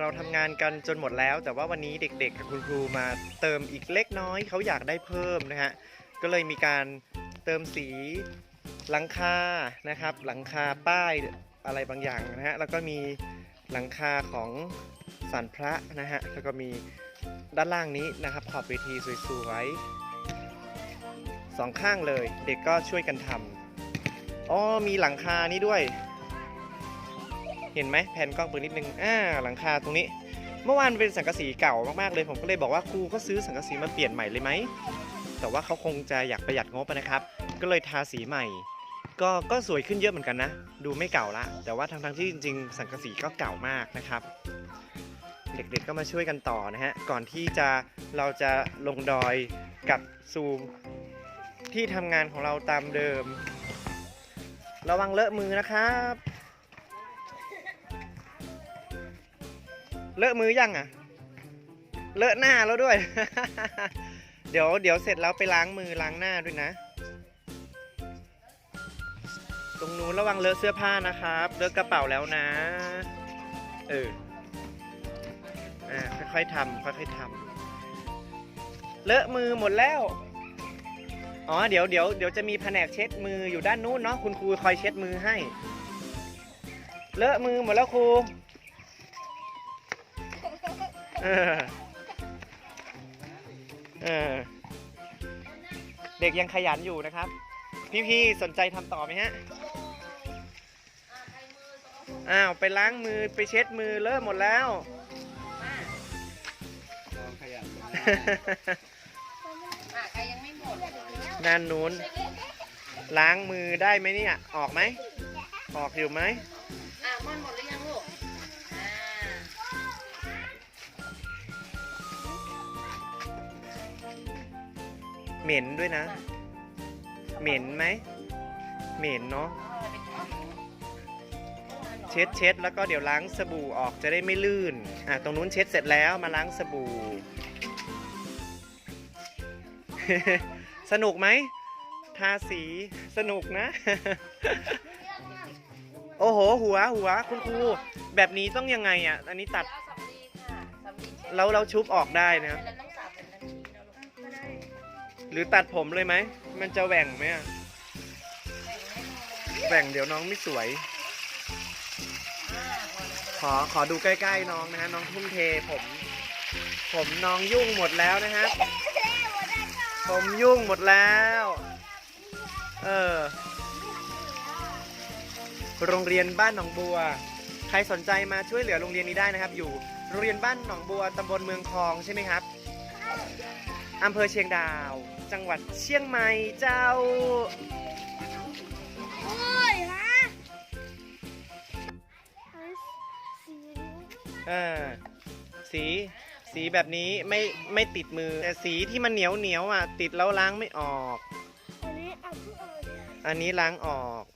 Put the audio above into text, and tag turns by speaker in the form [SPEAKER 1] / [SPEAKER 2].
[SPEAKER 1] เราทำงานกันจนหมดแล้ว แต่ว่าวันนี้เด็กๆกับคุณครูมาเติมอีกเล็กน้อยเขาอยากได้เพิ่มนะฮะก็เลยมีการเติมสีหลังคานะครับ หลังคาป้ายอะไรบางอย่างนะฮะแล้วก็มีหลังคาของสันพระนะฮะแล้วก็มีด้านล่างนี้นะครับ ขอบเวทีสวยๆสองข้างเลย เด็กก็ช่วยกันทำอ๋อมีหลังคานี้ด้วย เห็นไหมแผ่นกล้องปืนนิดนึงอ่าหลังคาตรงนี้ เมื่อวานเป็นสังกะสีเก่ามากๆเลย ผมก็เลยบอกว่าครูก็ซื้อสังกะสีมาเปลี่ยนใหม่เลยไหมแต่ว่าเขาคงจะอยากประหยัดงบนะครับ ก็เลยทาสีใหม่ ก็ก็สวยขึ้นเยอะเหมือนกันนะ ดูไม่เก่าละ แต่ว่าทั้งๆที่จริง ๆ สังกะสีก็เก่ามากนะครับ เด็กๆก็มาช่วยกันต่อนะฮะก่อนที่จะเราจะลงดอยกับสู่ที่ทำงานของเราตามเดิม ระวังเลอะมือนะครับ เลอะมือยังอะ เลอะหน้าแล้วด้วย เดี๋ยวเดี๋ยวเสร็จแล้วไปล้างมือล้างหน้าด้วยนะ ตรงนู้นระวังเลอะเสื้อผ้านะครับ เลอะกระเป๋าแล้วนะ เออ อ่าค่อยๆทำค่อยๆทำเลอะมือหมดแล้ว อ๋อเดี๋ยวเดี๋ยวเดี๋ยวจะมีแผนกเช็ดมืออยู่ด้านนู้นเนาะคุณครูคอยเช็ดมือให้ เลอะมือหมดแล้วครู เออเออเด็กยังขยันอยู่นะครับ พี่ๆสนใจทำต่อไหมฮะอ้าวไปล้างมือไปเช็ดมือเลอะหมดแล้ว
[SPEAKER 2] ลองขยัน
[SPEAKER 3] อะใครยังไม่หมด
[SPEAKER 1] ด้านนู้น ล้างมือได้ไหมเนี่ย ออกไหม ออกอยู่ไหม
[SPEAKER 3] อะม่อนหมดหรือยั
[SPEAKER 1] เหม็นด้วยนะ เหม็นไหม เหม็นเนาะ เช็ดเช็ดแล้วก็เดี๋ยวล้างสบู่ออกจะได้ไม่ลื่น อะ ตรงนู้นเช็ดเสร็จแล้วมาล้างสบู่ สนุกไหม ทาสีสนุกนะ โอ้โห หัวหัวคุณครู แบบนี้ต้องยังไงอะ อันนี้ตัด
[SPEAKER 3] แล้วสำลีค่ะสำลีเช็ด
[SPEAKER 1] แล้วเราชุบออกได้นะ รือตัดผมเลยไหม มันจะแหว่งไหมอะแหว่งเดี๋ยวน้องไม่สวย ขอขอดูใกล้ๆน้องนะฮะน้องทุ่มเทผม ผมน้องยุ่งหมดแล้วนะฮะผมยุ่งหมดแล้ว เออ โรงเรียนบ้านหนองบัว ใครสนใจมาช่วยเหลือโรงเรียนนี้ได้นะครับ อยู่โรงเรียนบ้านหนองบัวตำบลเมืองคลองใช่ไหมครับอำเภอเชียงดาว จังหวัดเชียงใหม่เจ้า
[SPEAKER 4] โอ้ยฮะสี
[SPEAKER 1] เออสีสีแบบนี้ไม่ไม่ติดมือ แต่สีที่มันเหนียวเหนียวๆอะ ติดแล้วล้างไม่ออก
[SPEAKER 4] อันนี้เอาเพื่อเอาเนี่ย
[SPEAKER 1] อันนี้ล้างออก
[SPEAKER 4] อ